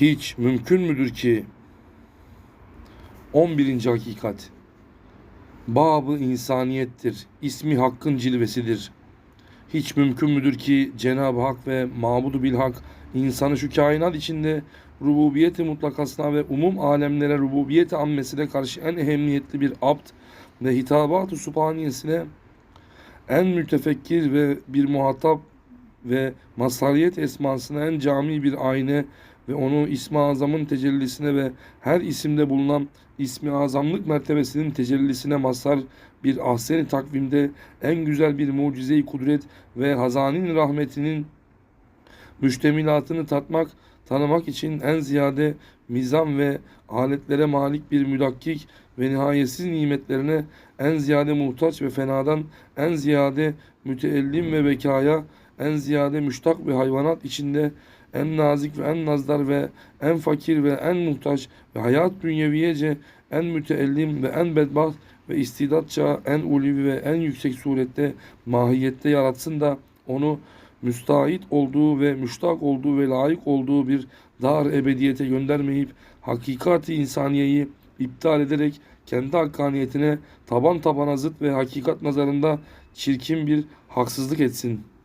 Hiç mümkün müdür ki 11. hakikat Babı insaniyettir. İsmi hakkın cilvesidir. Hiç mümkün müdür ki Cenab-ı Hak ve Mabudu Bilhak insanı şu kainat içinde rububiyeti mutlakasına ve umum alemlere rububiyeti ammesine karşı en ehemmiyetli bir abd ve hitabat-ı subhaniyesine en mütefekkir ve bir muhatap ve mazhariyet esmasına en cami bir ayna ve onu ismi azamın tecellisine ve her isimde bulunan ismi azamlık mertebesinin tecellisine mazhar bir ahsen-i takvimde en güzel bir mucize-i kudret ve hazanin rahmetinin müştemilatını tatmak, tanımak için en ziyade mizan ve aletlere malik bir müdakkik ve nihayetsiz nimetlerine en ziyade muhtaç ve fenadan en ziyade müteellim ve bekaya en ziyade müştak ve hayvanat içinde en nazik ve en nazdar ve en fakir ve en muhtaç ve hayat dünyeviyece en müteellim ve en bedbaht ve istidatça en ulvi ve en yüksek surette mahiyette yaratsın da onu müstahit olduğu ve müştak olduğu ve layık olduğu bir dar ebediyete göndermeyip hakikati insaniyeyi iptal ederek kendi hakkaniyetine taban tabana zıt ve hakikat nazarında çirkin bir haksızlık etsin.''